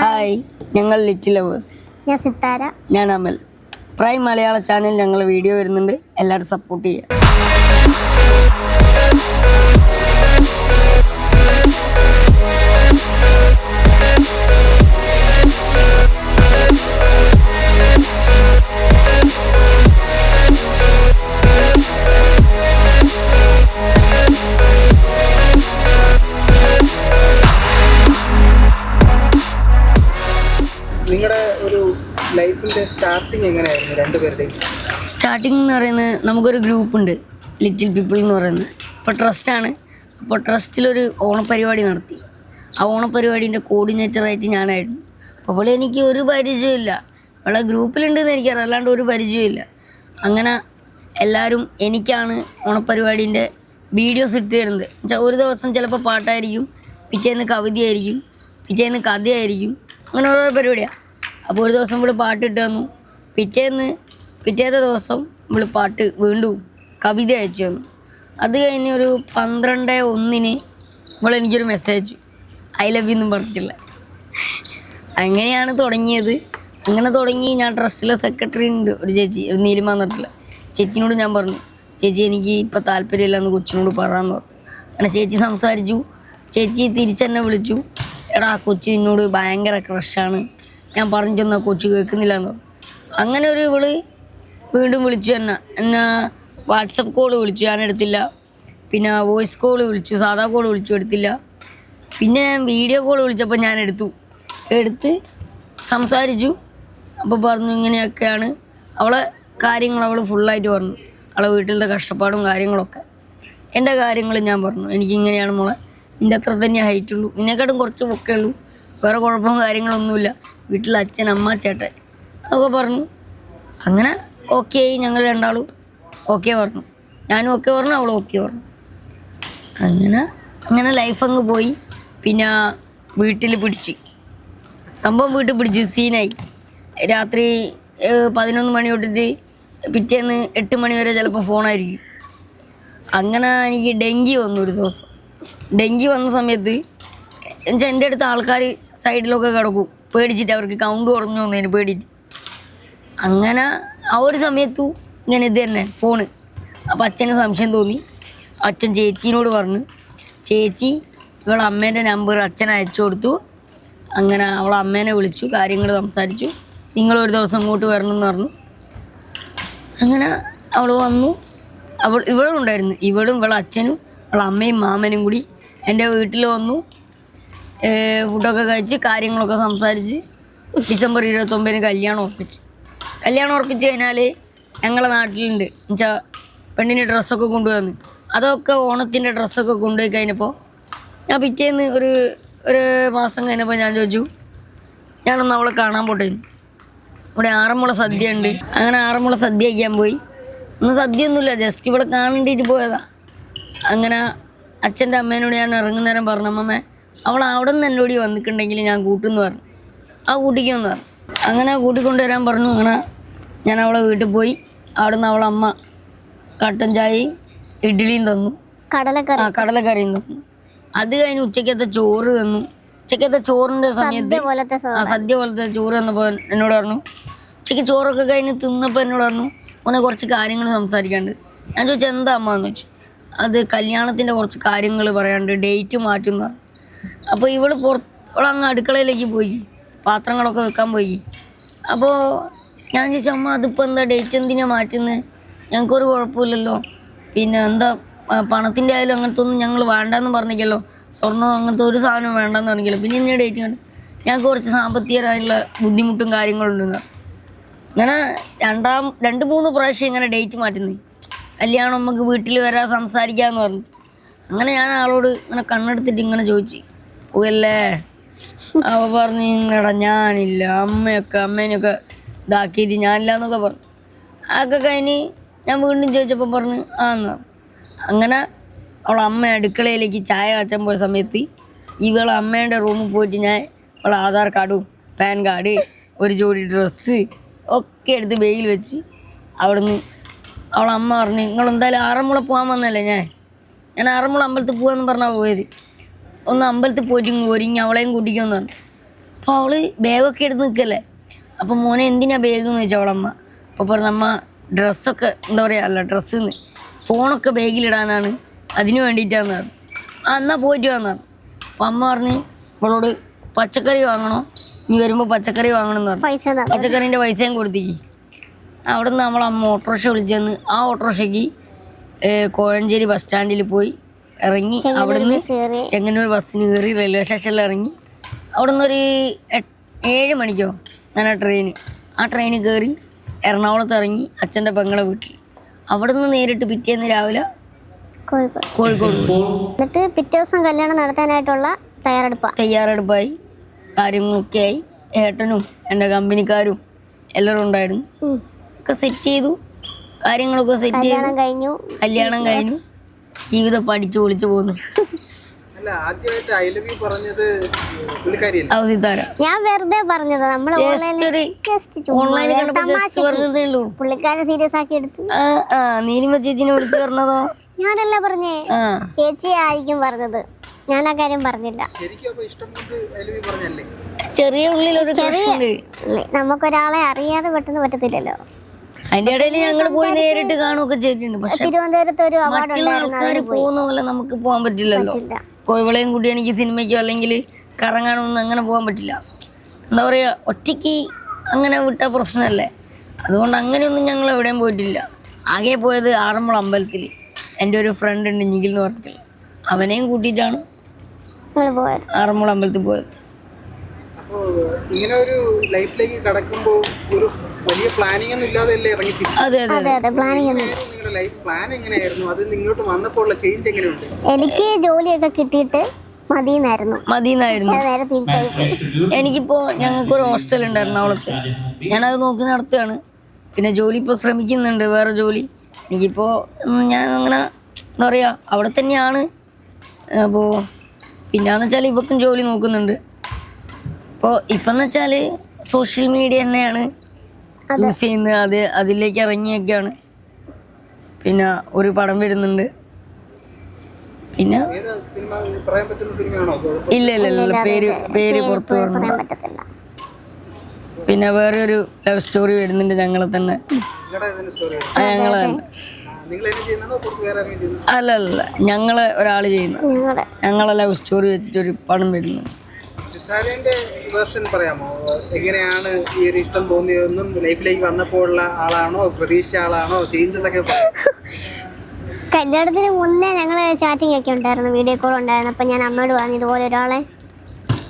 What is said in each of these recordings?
Hi ഞങ്ങൾ little lovers ഞാൻ സിത്താര. ഞാൻ അമൽ. പ്രൈം മലയാള ചാനൽ ഞങ്ങൾ വീഡിയോ വരുന്നുണ്ട്. എല്ലാവരും സപ്പോർട്ട് ചെയ്യുക സ്റ്റാർട്ടിങ് എങ്ങനെയായിരുന്നു രണ്ടുപേരുടെയും? സ്റ്റാർട്ടിംഗ് എന്ന് പറയുന്നത് നമുക്കൊരു ഗ്രൂപ്പ് ഉണ്ട് ലിറ്റിൽ പീപ്പിൾ എന്ന് പറയുന്നത്. അപ്പോൾ ട്രസ്റ്റാണ് അപ്പോൾ ട്രസ്റ്റിലൊരു ഓണപരിപാടി നടത്തി. ആ ഓണപരിപാടിന്റെ കോർഡിനേറ്ററായിട്ട് ഞാനായിരുന്നു. അപ്പോൾ എനിക്ക് ഒരു പരിചയമില്ല അവളെ ഗ്രൂപ്പിലുണ്ടെന്ന് എനിക്കറിയാം. അല്ലാണ്ട് ഒരു പരിചയമില്ല അങ്ങനെ എല്ലാവരും എനിക്കാണ് ഓണപരിപാടിന്റെ വീഡിയോസ് ഇട്ട് തരുന്നത്. എന്നുവെച്ചാൽ ഒരു ദിവസം ചിലപ്പോൾ പാട്ടായിരിക്കും പിറ്റേന്ന് കവിതയായിരിക്കും പിറ്റേന്ന് കഥയായിരിക്കും. അങ്ങനെ ഓരോ പരിപാടിയാണ് അപ്പോൾ ഒരു ദിവസം ഇവിടെ പാട്ടിട്ട് തന്നു. പിറ്റേന്ന് പിറ്റേത്തെ ദിവസം ഇവൾ പാട്ട് വീണ്ടും കവിത അയച്ചു തന്നു. അത് കഴിഞ്ഞ് ഒരു പന്ത്രണ്ട് ഒന്നിന് ഇവളെനിക്കൊരു മെസ്സേജ് ഐ ലവ് യു പറഞ്ഞിട്ടില്ല. അങ്ങനെയാണ് തുടങ്ങിയത്. അങ്ങനെ തുടങ്ങി ഞാൻ ട്രസ്റ്റിലെ സെക്രട്ടറി ഉണ്ട്. ഒരു ചേച്ചി ഒരു നീലിമ എന്നിട്ടില്ല ചേച്ചിനോട് ഞാൻ പറഞ്ഞു ചേച്ചി എനിക്ക് ഇപ്പം താല്പര്യമില്ല എന്ന് കൊച്ചിനോട് പറയാമെന്ന് പറഞ്ഞു. അങ്ങനെ ചേച്ചി സംസാരിച്ചു. ചേച്ചി തിരിച്ചെന്നെ വിളിച്ചു. എടാ കൊച്ചി എന്നോട് ഭയങ്കര ക്രഷാണ് ഞാൻ പറഞ്ഞു ചെന്നാൽ കൊച്ചു കേൾക്കുന്നില്ല എന്ന് അങ്ങനെ ഒരു ഇവൾ വീണ്ടും വിളിച്ചു എന്നെ. എന്നെ വാട്സപ്പ് കോൾ വിളിച്ചു ഞാൻ എടുത്തില്ല. പിന്നെ വോയിസ് കോൾ വിളിച്ചു സാധാ കോൾ വിളിച്ചു എടുത്തില്ല. പിന്നെ ഞാൻ വീഡിയോ കോൾ വിളിച്ചപ്പോൾ ഞാൻ എടുത്തു. എടുത്ത് സംസാരിച്ചു. അപ്പോൾ പറഞ്ഞു ഇങ്ങനെയൊക്കെയാണ്. അവളെ കാര്യങ്ങൾ അവൾ ഫുള്ളായിട്ട് പറഞ്ഞു. അവളെ വീട്ടിലത്തെ കഷ്ടപ്പാടും കാര്യങ്ങളൊക്കെ. എന്റെ കാര്യങ്ങൾ ഞാൻ പറഞ്ഞു. എനിക്കിങ്ങനെയാണ് മോളെ. നിന്റെ അത്ര തന്നെ ഹൈറ്റ് ഉള്ളൂ നിന്നെക്കാട്ടും കുറച്ച് പൊക്കേ ഉള്ളൂ. വേറെ കുഴപ്പവും കാര്യങ്ങളൊന്നുമില്ല. വീട്ടിൽ അച്ഛൻ അമ്മ ചേട്ടൻ അതൊക്കെ പറഞ്ഞു. അങ്ങനെ ഓക്കെ ഞങ്ങൾ രണ്ടാളും. ഓക്കെ പറഞ്ഞു. ഞാനും ഓക്കെ പറഞ്ഞു അവളും ഓക്കെ പറഞ്ഞു. അങ്ങനെ അങ്ങനെ ലൈഫ് അങ്ങ് പോയി. പിന്നെ വീട്ടിൽ പിടിച്ച്. സംഭവം വീട്ടിൽ പിടിച്ച് സീനായി രാത്രി പതിനൊന്ന് മണി തൊട്ടിട്ട് പിറ്റേന്ന് എട്ട് മണി വരെ ചിലപ്പോൾ ഫോണായിരിക്കും അങ്ങനെ എനിക്ക് ഡെങ്കി വന്നു ഒരു ദിവസം. ഡെങ്കി വന്ന സമയത്ത് എന്നുവെച്ചാൽ എന്റെ അടുത്ത് ആൾക്കാർ സൈഡിലൊക്കെ കിടക്കും. പേടിച്ചിട്ട് അവർക്ക് കൗണ്ട് കുറഞ്ഞു വന്നതിന് പേടിയിട്ട്. അങ്ങനെ ആ ഒരു സമയത്തു ഇങ്ങനെ ഇത് തന്നെ ഫോണ് അപ്പം അച്ഛന് സംശയം തോന്നി. അച്ഛൻ ചേച്ചീനോട് പറഞ്ഞു. ചേച്ചി ഇവളെ അമ്മേന്റെ നമ്പർ അച്ഛൻ അയച്ചു കൊടുത്തു. അങ്ങനെ അവളെ അമ്മേനെ വിളിച്ചു കാര്യങ്ങൾ സംസാരിച്ചു. നിങ്ങൾ ഒരു ദിവസം ഇങ്ങോട്ട് വരണം എന്ന് പറഞ്ഞു. അങ്ങനെ അവൾ വന്നു. അവൾ ഇവളും ഉണ്ടായിരുന്നു. ഇവളും ഇവളെ അച്ഛനും അവളെ അമ്മയും മാമനും കൂടി എന്റെ വീട്ടിൽ വന്നു. ഫുഡൊക്കെ കഴിച്ച് കാര്യങ്ങളൊക്കെ സംസാരിച്ച് ഡിസംബർ ഇരുപത്തൊമ്പതിന് കല്യാണം ഉറപ്പിച്ച്. കല്യാണം ഉറപ്പിച്ച് കഴിഞ്ഞാൽ ഞങ്ങളെ നാട്ടിലുണ്ട്. എന്നുവെച്ചാൽ പെണ്ണിന് ഡ്രസ്സൊക്കെ കൊണ്ടുവന്ന്. അതൊക്കെ ഓണത്തിന്റെ ഡ്രസ്സൊക്കെ കൊണ്ടുപോയി കഴിഞ്ഞപ്പോൾ ഞാൻ പിറ്റേന്ന് ഒരു ഒരു മാസം കഴിഞ്ഞപ്പോൾ ഞാൻ ചോദിച്ചു ഞാനൊന്ന് അവളെ കാണാൻ പോട്ടെ ഇവിടെ ആറന്മുള സദ്യ ഉണ്ട് അങ്ങനെ ആറന്മുള സദ്യ കഴിക്കാൻ പോയി. ഒന്ന് സദ്യ ഒന്നുമില്ല ജസ്റ്റ് ഇവിടെ കാണേണ്ടിയിട്ട് പോയതാ. അങ്ങനെ അച്ഛന്റെ അമ്മേനോട് ഞാൻ ഇറങ്ങുന്നേരം പറഞ്ഞു അമ്മമ്മേ അവൾ അവിടെ നിന്ന് എന്നോട് വന്നിട്ടുണ്ടെങ്കിൽ ഞാൻ കൂട്ടുമെന്ന് പറഞ്ഞു. ആ കൂട്ടിക്കുമെന്ന് പറഞ്ഞു. അങ്ങനെ കൂട്ടിക്കൊണ്ടുവരാൻ പറഞ്ഞു. അങ്ങനെ ഞാൻ അവളെ വീട്ടിൽ പോയി. അവിടെ നിന്ന് അവളെ അമ്മ കട്ടൻ ചായയും ഇഡ്ഡലിയും തന്നു. കടലക്കറി. ആ കടലക്കറിയും തന്നു. അത് കഴിഞ്ഞ് ഉച്ചക്കത്തെ ചോറ് തന്നു. ഉച്ചക്കത്തെ ചോറിന്റെ സമയത്ത് ആ സദ്യ പോലത്തെ ചോറ് തന്നപ്പോൾ എന്നോട് പറഞ്ഞു. ഉച്ചയ്ക്ക് ചോറൊക്കെ കഴിഞ്ഞ് തിന്നപ്പോൾ എന്നോട് പറഞ്ഞു മോനെ കുറച്ച് കാര്യങ്ങൾ സംസാരിക്കാണ്ട് ഞാൻ ചോദിച്ചാൽ എന്താ അമ്മ? എന്ന് വെച്ചു അത് കല്യാണത്തിന്റെ കുറച്ച് കാര്യങ്ങൾ പറയാണ്ട് ഡേറ്റ് മാറ്റുന്ന അപ്പോൾ ഇവൾ പുറത്ത് ഇവളങ്ങ് അടുക്കളയിലേക്ക് പോയി. പാത്രങ്ങളൊക്കെ വെക്കാൻ പോയി. അപ്പോൾ ഞാൻ ചോദിച്ചു അമ്മ അതിപ്പോൾ എന്താ ഡേറ്റ് എന്തിനാ മാറ്റുന്നത് ഞങ്ങൾക്കൊരു കുഴപ്പമില്ലല്ലോ. പിന്നെ എന്താ പണത്തിന്റെ ആയാലും അങ്ങനത്തെ ഒന്നും ഞങ്ങൾ വേണ്ടെന്ന് പറഞ്ഞില്ലല്ലോ. സ്വർണം അങ്ങനത്തെ ഒരു സാധനം വേണ്ടെന്ന് പറഞ്ഞില്ല പിന്നെ ഇന്ന ഡേറ്റ് കണ്ട്. ഞങ്ങൾക്ക് കുറച്ച് സാമ്പത്തികരായുള്ള ബുദ്ധിമുട്ടും കാര്യങ്ങളും കാര്യങ്ങളുണ്ടെന്ന് അങ്ങനെ രണ്ടാം രണ്ട് മൂന്ന് പ്രാവശ്യം ഇങ്ങനെ ഡേറ്റ് മാറ്റുന്നത് കല്യാണം നമുക്ക് വീട്ടിൽ വരാൻ സംസാരിക്കാമെന്ന് പറഞ്ഞു. അങ്ങനെ ഞാൻ ആളോട് ഇങ്ങനെ കണ്ണെടുത്തിട്ട് ഇങ്ങനെ ചോദിച്ചു. പോയല്ലേ അവ പറഞ്ഞു ഇങ്ങടാ ഞാനില്ല. അമ്മയൊക്കെ അമ്മേനെയൊക്കെ ഇതാക്കിയിട്ട് ഞാനില്ല എന്നൊക്കെ പറഞ്ഞു. അതൊക്കെ കഴിഞ്ഞ് ഞാൻ വീണ്ടും ചോദിച്ചപ്പോൾ പറഞ്ഞു ആന്ന്. അങ്ങനെ അവളെ അമ്മ അടുക്കളയിലേക്ക് ചായ കാച്ചാൻ പോയ സമയത്ത് ഇവളെ അമ്മേന്റെ റൂമിൽ പോയിട്ട് ഞാൻ അവളെ ആധാർ കാർഡും പാൻ കാർഡ് ഒരു ജോഡി ഡ്രസ്സ് ഒക്കെ എടുത്ത് ബെയിൽ വെച്ച് അവിടുന്ന് അവളെ അമ്മ പറഞ്ഞു നിങ്ങൾ എന്തായാലും ആറന്മുള പോകാൻ വന്നല്ലേ ഞാൻ? ഞാൻ ആറന്മുള അമ്പലത്തിൽ പോകാമെന്ന് പറഞ്ഞാൽ പോയത്. ഒന്ന് അമ്പലത്തിൽ പോയിട്ട് ഒരുങ്ങി അവളെയും കൂട്ടിക്കുമെന്ന് പറഞ്ഞു അപ്പോൾ അവൾ ബാഗൊക്കെ എടുത്ത് നിൽക്കല്ലേ? അപ്പോൾ മോനെ എന്തിനാ ബാഗ് എന്ന് വെച്ചാൽ അവളമ്മ. അപ്പോൾ പറഞ്ഞമ്മ ഡ്രസ്സൊക്കെ എന്താ പറയുക അല്ല ഡ്രസ്സ് ഫോണൊക്കെ ബാഗിലിടാനാണ് അതിന് വേണ്ടിയിട്ടാന്ന് പറഞ്ഞു. ആ എന്നാ പോയിട്ട് വന്നാണ് അപ്പം അമ്മ പറഞ്ഞ് അവളോട് പച്ചക്കറി വാങ്ങണോ? നീ വരുമ്പോൾ പച്ചക്കറി വാങ്ങണം എന്ന് പറഞ്ഞു. പച്ചക്കറീന്റെ പൈസയും കൊടുത്തേക്ക്. അവിടെ നിന്ന് നമ്മൾ അമ്മ ഓട്ടോറിക്ഷ വിളിച്ചെന്ന് ആ ഓട്ടോറിക്ഷയ്ക്ക് കോഴഞ്ചേരി ബസ് സ്റ്റാൻഡിൽ പോയി ഇറങ്ങി അവിടുന്ന് ചെങ്ങന്നൂർ ബസ്സിന് കയറി റെയിൽവേ സ്റ്റേഷനിൽ ഇറങ്ങി. അവിടെ ഒരു ഏഴ് മണിക്കോ അങ്ങനെ ട്രെയിന്. ആ ട്രെയിനിൽ കയറി എറണാകുളത്ത് ഇറങ്ങി അച്ഛന്റെ പെങ്ങളെ വീട്ടിൽ. അവിടെ നിന്ന് നേരിട്ട് പിറ്റേന്ന് രാവിലെ കോഴിക്കോട്. എന്നിട്ട് പിറ്റേ ദിവസം കല്യാണം നടത്താനായിട്ടുള്ള തയ്യാറെടുപ്പ്? തയ്യാറെടുപ്പായി. കാര്യങ്ങളൊക്കെ ആയി. ഏട്ടനും എന്റെ കമ്പനിക്കാരും എല്ലാവരും ഉണ്ടായിരുന്നു. ഒക്കെ സെറ്റ് ചെയ്തു. കാര്യങ്ങളൊക്കെ സെറ്റ് ചെയ്തു. കല്യാണം കഴിഞ്ഞു. കല്യാണം കഴിഞ്ഞു. ജീവിതം പഠിച്ചു പൊളിച്ചു പോകുന്നു. അല്ല ആദ്യമായിട്ട് ഐ ലവ് യു പറഞ്ഞത് പുള്ളിക്കാരിയല്ല? അവധിത്താര ഞാൻ വെറുതെ പറഞ്ഞത് നമ്മൾ പുള്ളിക്കാരെ സീരിയസ് ആക്കി എടുത്തു. നീലിമ ചേച്ചിനെ വിളിച്ചു പറഞ്ഞതോ? ഞാനല്ല പറഞ്ഞേ ചേച്ചി ആയിരിക്കും പറഞ്ഞത്. ഞാൻ ആ കാര്യം പറഞ്ഞില്ല. ശരിക്കും അപ്പൊ ഇഷ്ടം ഐ ലവ് യു പറഞ്ഞല്ലേ? ചെറിയ ഉള്ളിൽ നമുക്കൊരാളെ അറിയാതെ പെട്ടെന്ന് പറ്റത്തില്ലല്ലോ. അതിന്റെ ഇടയിൽ ഞങ്ങൾ പോയി നേരിട്ട് കാണുകയൊക്കെ ചെയ്തിട്ടുണ്ട്. പക്ഷെ തിരുവനന്തപുരത്ത് ഒരു അവാർഡ് മറ്റുള്ള ആൾക്കാർ പോകുന്ന പോലെ നമുക്ക് പോകാൻ പറ്റില്ലല്ലോ. കോഴിവളയും കൂടി എനിക്ക് സിനിമയ്ക്കോ അല്ലെങ്കിൽ കറങ്ങാനോ ഒന്നും അങ്ങനെ പോകാൻ പറ്റില്ല. എന്താ പറയുക ഒറ്റയ്ക്ക് അങ്ങനെ വിട്ട പ്രശ്നമല്ലേ? അതുകൊണ്ട് അങ്ങനെയൊന്നും ഞങ്ങൾ എവിടെയും പോയിട്ടില്ല. ആകെ പോയത് ആറന്മുള അമ്പലത്തിൽ. എന്റെ ഒരു ഫ്രണ്ട് ഉണ്ട് നിഖിൽ എന്ന് പറഞ്ഞിട്ട്. അവനെയും കൂട്ടിയിട്ടാണ് ആറന്മുള അമ്പലത്തിൽ പോയത്. അപ്പോൾ ഇങ്ങനെ ഒരു ലൈഫിലേക്ക് കടക്കുമ്പോൾ ഒരു വലിയ പ്ലാനിങ് ഒന്നും ഇല്ലാതെ അല്ലേ ഇറങ്ങി അതെ അതെ അതെ. അതെ പ്ലാനിങ് ഒന്നും നിങ്ങളുടെ ലൈഫ് പ്ലാൻ എങ്ങനെയായിരുന്നു? അത് ഇങ്ങോട്ട് വന്നപ്പോൾ ഉള്ള ചേഞ്ച് എങ്ങനെയുണ്ട്? എനിക്ക് ജോലിയൊക്കെ കിട്ടിയിട്ട് മതിയെന്നായിരുന്നു. നേരെ തിരിച്ചായി പോയി എനിക്കിപ്പോൾ ഞങ്ങൾക്കൊരു ഹോസ്റ്റൽ ഉണ്ട് എറണാകുളത്ത് ഞാനത് നോക്കി നടത്തുകയാണ്. പിന്നെ ജോലി ഇപ്പോൾ ശ്രമിക്കുന്നുണ്ട് വേറെ ജോലി. എനിക്കിപ്പോൾ ഉം, ഞാൻ അങ്ങനെ എന്താ പറയുക അവിടെ തന്നെയാണ്. അപ്പോൾ പിന്നെന്ന് വെച്ചാൽ ഇവക്കും ജോലി നോക്കുന്നുണ്ട്. അപ്പോൾ ഇപ്പം എന്ന് വെച്ചാൽ സോഷ്യൽ മീഡിയ തന്നെയാണ്. യൂസ് ചെയ്യുന്നത് അത് അതിലേക്ക് ഇറങ്ങിയൊക്കെയാണ്. പിന്നെ ഒരു പടം വരുന്നുണ്ട്. പിന്നെ ഇല്ല ഇല്ല ഇല്ല പേര് പേര് പുറത്തു പിന്നെ വേറെ ഒരു ലവ് സ്റ്റോറി വരുന്നുണ്ട് ഞങ്ങളെ തന്നെ. ഞങ്ങളെ തന്നെ. അല്ല അല്ല ഞങ്ങളെ ഒരാൾ ചെയ്യുന്ന. ഞങ്ങളെ ലവ് സ്റ്റോറി വെച്ചിട്ട് ഒരു പടം വരുന്നു സിദ്ധാരന്റെ വേർഷൻ പറയാമോ? എങ്ങനെയാണ് ഈ ഒരു ഇഷ്ടം തോന്നിയതെന്നും ലൈഫിലേക്ക് വന്നപ്പോഴുള്ള ആളാണോ പ്രതീക്ഷ ആളാണോ ചേഞ്ചസ് ഒക്കെ? കല്യാണത്തിന് മുന്നേ ഞങ്ങൾ ചാറ്റിംഗ് ഒക്കെ ഉണ്ടായിരുന്നു വീഡിയോ കോൾ ഉണ്ടായിരുന്നു. അപ്പം ഞാൻ അമ്മയോട് പറഞ്ഞു ഇതുപോലെ ഒരാളെ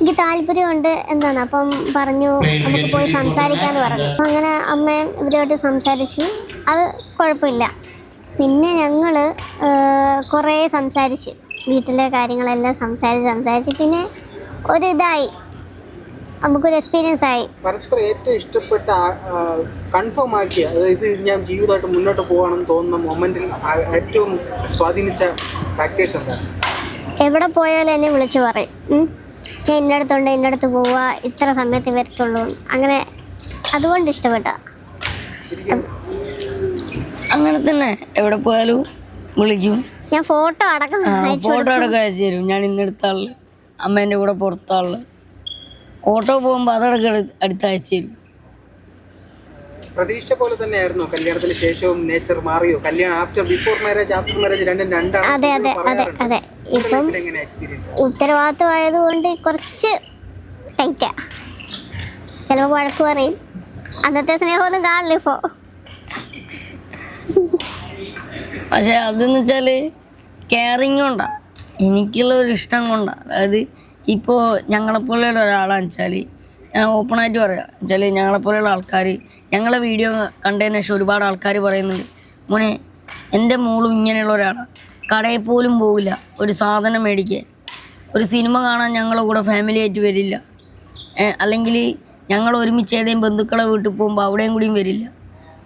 എനിക്ക് താല്പര്യമുണ്ട് എന്താണ് അപ്പം പറഞ്ഞു നമുക്ക് പോയി സംസാരിക്കാന്ന് പറഞ്ഞു. അപ്പം അങ്ങനെ അമ്മയും ഇവരുമായിട്ട് സംസാരിച്ചു. അത് കുഴപ്പമില്ല. പിന്നെ ഞങ്ങൾ കുറേ സംസാരിച്ചു. വീട്ടിലെ കാര്യങ്ങളെല്ലാം സംസാരിച്ച് സംസാരിച്ച്. പിന്നെ ഒരു ഇതായി നമുക്കൊരു എക്സ്പീരിയൻസ് ആയി. പരസ്പരം ഏറ്റവും ഇഷ്ടപ്പെട്ട കൺഫേം ആക്കിയ അതായത് ഞാൻ ജീവിതമായിട്ട് മുന്നോട്ട് പോകണമെന്ന് തോന്നുന്ന മൊമെന്റിൽ ഏറ്റവും സ്വാധീനിച്ച ഫാക്ടേഴ്സ് എന്താണ്? എവിടെ പോയാലും എന്നെ വിളിച്ചു പറയും. ഞാൻ ഇന്ന അടുത്തുണ്ട് ഇന്ന അടുത്ത് പോവുക ഇത്ര സമയത്ത് വരത്തുള്ളൂ. അങ്ങനെ അതുകൊണ്ട് ഇഷ്ടപ്പെട്ട. അങ്ങനെ തന്നെ എവിടെ പോയാലും വിളിക്കും. ഞാൻ ഫോട്ടോ അടക്കം ഫോട്ടോ അടക്കം അയച്ചു തരും. ഞാൻ ഇന്നെടുത്ത ആൾ അമ്മേന്റെ കൂടെ പുറത്ത ആൾ ഓട്ടോ പോകുമ്പോൾ അതടക്കം അടുത്ത തരും പ്രതീക്ഷ പോലെ തന്നെയായിരുന്നു കല്യാണത്തിന് ശേഷവും നേച്ചർ മാറിയോ? കല്യാണം after before marriage after marriage രണ്ടും രണ്ടാണ് അതെ അതെ അതെ അതെ. ഇപ്പം ആയതുകൊണ്ട് കുറച്ച് ടൈറ്റാ ചിലപ്പോൾ വഴക്ക് പറയും. അന്നത്തെ സ്നേഹമൊന്നും കാണില്ല ഇപ്പോൾ പക്ഷെ അതെന്ന് വെച്ചാൽ കെയറിങ് കൊണ്ടാണ് എനിക്കുള്ള ഒരു ഇഷ്ടം കൊണ്ടാണ് അതായത് ഇപ്പോൾ ഞങ്ങളെപ്പോലെയുള്ള ഒരാളാന്ന് വെച്ചാൽ ഞാൻ ഓപ്പണായിട്ട് പറയാം. വെച്ചാൽ ഞങ്ങളെപ്പോലെയുള്ള ആൾക്കാർ ഞങ്ങളെ വീഡിയോ കണ്ടതിന് ശേഷം ഒരുപാട് ആൾക്കാർ പറയുന്നുണ്ട് മോനെ എന്റെ മോളും ഇങ്ങനെയുള്ള ഒരാളാണ് കടയിൽ പോലും പോകില്ല ഒരു സാധനം മേടിക്കാൻ. ഒരു സിനിമ കാണാൻ ഞങ്ങളെ കൂടെ ഫാമിലി ആയിട്ട് വരില്ല. അല്ലെങ്കിൽ ഞങ്ങൾ ഒരുമിച്ച് ഏതെങ്കിലും ബന്ധുക്കളെ വീട്ടിൽ പോകുമ്പോൾ അവിടെയും കൂടിയും വരില്ല.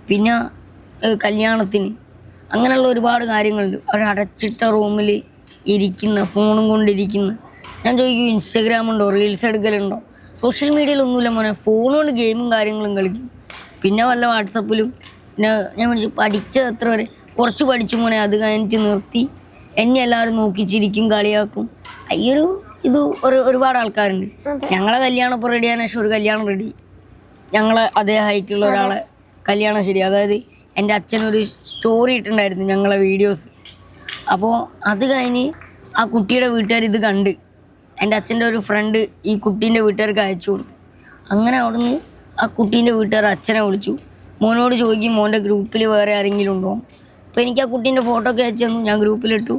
പിന്നെ കല്യാണത്തിന് അങ്ങനെയുള്ള ഒരുപാട് കാര്യങ്ങളുണ്ട്. ഒരു അടച്ചിട്ട റൂമിൽ ഇരിക്കുന്ന ഫോണും കൊണ്ടിരിക്കുന്ന. ഞാൻ ചോദിക്കും ഇൻസ്റ്റാഗ്രാം ഉണ്ടോ? റീൽസ് എടുക്കലുണ്ടോ? സോഷ്യൽ മീഡിയയിലൊന്നുമില്ല മോനെ. ഫോണുകൊണ്ട് ഗെയിമും കാര്യങ്ങളും കളിക്കും. പിന്നെ വല്ല വാട്സപ്പിലും പിന്നെ ഞാൻ വിളിച്ചു പഠിച്ച എത്ര വരെ? കുറച്ച് പഠിച്ചു മോനെ അത് കഴിഞ്ഞിട്ട് നിർത്തി. എന്നെ എല്ലാവരും നോക്കിച്ചിരിക്കും കളിയാക്കും. അയ്യൊരു ഇത് ഒരു ഒരുപാട് ആൾക്കാരുണ്ട്. ഞങ്ങളെ കല്യാണം ഇപ്പോൾ റെഡി ആയതിനു ശേഷം ഒരു കല്യാണം റെഡി ഞങ്ങളെ അതേ. ഹൈറ്റുള്ള ഒരാളെ കല്യാണം ശരി അതായത് എന്റെ അച്ഛനൊരു സ്റ്റോറി ഇട്ടുണ്ടായിരുന്നു ഞങ്ങളെ വീഡിയോസ് അപ്പോൾ അത് കഴിഞ്ഞ് ആ കുട്ടിയുടെ വീട്ടുകാർ ഇത് കണ്ട്. എന്റെ അച്ഛന്റെ ഒരു ഫ്രണ്ട് ഈ കുട്ടീന്റെ വീട്ടുകാർക്ക് അയച്ചു കൊടുത്തു. അങ്ങനെ അവിടുന്ന് ആ കുട്ടീന്റെ വീട്ടുകാർ അച്ഛനെ വിളിച്ചു. മോനോട് ചോദിക്കും മോന്റെ ഗ്രൂപ്പിൽ വേറെ ആരെങ്കിലും ഉണ്ടോ? അപ്പോൾ എനിക്ക് ആ കുട്ടീന്റെ ഫോട്ടോ ഒക്കെ അയച്ചു തന്നു. ഞാൻ ഗ്രൂപ്പിലിട്ടു.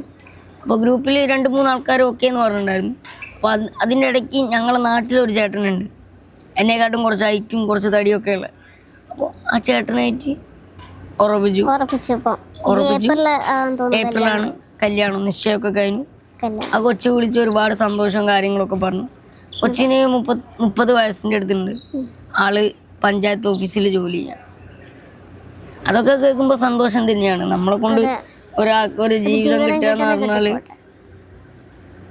അപ്പോൾ ഗ്രൂപ്പിൽ രണ്ട് മൂന്ന് ആൾക്കാർ ഓക്കെ എന്ന് പറഞ്ഞിട്ടുണ്ടായിരുന്നു. അപ്പോൾ അത് അതിന്റെ ഇടയ്ക്ക് ഞങ്ങളെ നാട്ടിലൊരു ചേട്ടനുണ്ട്. എന്നെക്കാട്ടും കുറച്ച് ഹൈറ്റും കുറച്ച് തടിയൊക്കെ ഉള്ളത് അപ്പോൾ ആ ചേട്ടനായിട്ട് ഉറപ്പിച്ചു. ഏപ്രിലാണ് കല്യാണം നിശ്ചയമൊക്കെ കഴിഞ്ഞു. ആ കൊച്ചു വിളിച്ച് ഒരുപാട് സന്തോഷം കാര്യങ്ങളൊക്കെ പറഞ്ഞു. കൊച്ചിന് മുപ്പത് മുപ്പത് വയസ്സിന്റെ അടുത്തുണ്ട്. ആൾ പഞ്ചായത്ത് ഓഫീസിൽ ജോലി ചെയ്യാം. അതൊക്കെ കേൾക്കുമ്പോൾ സന്തോഷം തന്നെയാണ്. നമ്മളെ കൊണ്ട് ഒരാൾക്ക് ഒരു ജീവിതം കിട്ടുക എന്ന് പറഞ്ഞാൽ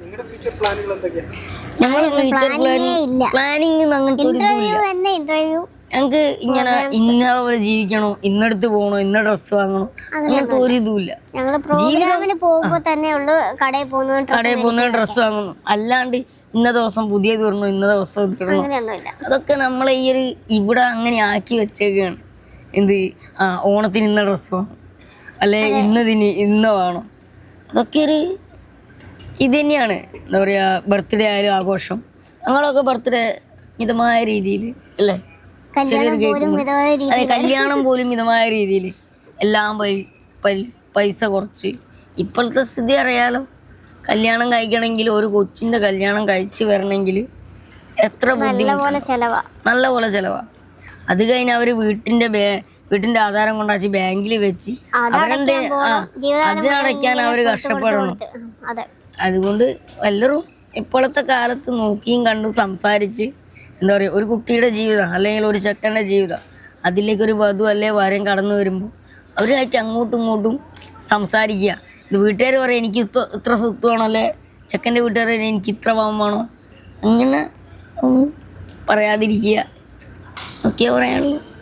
നിങ്ങളുടെ ഫ്യൂച്ചർ പ്ലാനുകൾ എന്തൊക്കെയാണ് ഞങ്ങൾ ഫ്യൂച്ചർ പ്ലാനിങ് പ്ലാനിങ് അങ്ങനത്തെ ഒരു ഞങ്ങൾക്ക് ഇങ്ങനെ ഇന്ന പോലെ ജീവിക്കണോ ഇന്നടുത്ത് പോകണോ ഇന്ന ഡ്രസ് വാങ്ങണോ അങ്ങനത്തെ ഒരു ഇതുമില്ല പ്രോഗ്രാമിന് പോകുമ്പോ തന്നെ ഉള്ളു കടയിൽ പോകുന്ന കടയിൽ പോകുന്ന ഡ്രസ് വാങ്ങുന്നു. അല്ലാണ്ട് ഇന്ന ദിവസം പുതിയത് വരണോ ഇന്ന ദിവസം അതൊക്കെ നമ്മളെ ഈ ഒരു ഇവിടെ അങ്ങനെ ആക്കി വെച്ചേക്കാണ്. എന്ത്? ആ ഓണത്തിന് ഇന്ന ഡ്രസ് വേണം അല്ലെ ഇന്നതിന് ഇന്ന വേണം അതൊക്കെ ഒരു ഇത് തന്നെയാണ്. എന്താ പറയുക ബർത്ത്ഡേ ആയാലും ആഘോഷം. ഞങ്ങളൊക്കെ ബർത്ത്ഡേ മിതമായ രീതിയിൽ അല്ലേ? കല്യാണം പോലും മിതമായ രീതി അതെ കല്യാണം പോലും മിതമായ രീതിയിൽ. എല്ലാം പൈസ കുറച്ച്. ഇപ്പോഴത്തെ സ്ഥിതി അറിയാലോ. കല്യാണം കഴിക്കണമെങ്കിൽ ഒരു കൊച്ചിന്റെ കല്യാണം കഴിച്ച് വരണമെങ്കിൽ എത്ര നല്ല പോലെ ചെലവാ. നല്ല പോലെ ചിലവാ. അത് കഴിഞ്ഞ് അവർ വീട്ടിന്റെ ബേ വീട്ടിന്റെ ആധാരം കൊണ്ടാച്ച് ബാങ്കിൽ വെച്ച് അവരെന്തേ അവർ അത് അടയ്ക്കാൻ അവർ കഷ്ടപ്പെടണം. അതെ. അതുകൊണ്ട് എല്ലാവരും ഇപ്പോഴത്തെ കാലത്ത് നോക്കിയും കണ്ടും സംസാരിച്ച് എന്താ പറയുക ഒരു കുട്ടിയുടെ ജീവിതം അല്ലെങ്കിൽ ഒരു ചെക്കന്റെ ജീവിതം അതിലേക്ക് ഒരു വധു അല്ലെ വരം കടന്നു വരുമ്പോൾ അവരുമായിട്ട് അങ്ങോട്ടും ഇങ്ങോട്ടും സംസാരിക്കുക. ഇത് വീട്ടുകാർ പറയും എനിക്ക് ഇത്ര സ്വത്ത് വേണം അല്ലേ? ചെക്കന്റെ വീട്ടുകാർ പറയും എനിക്ക് ഇത്ര പാവം വേണോ. അങ്ങനെ പറയാതിരിക്കുക. ഒക്കെ പറയാനുള്ളൂ.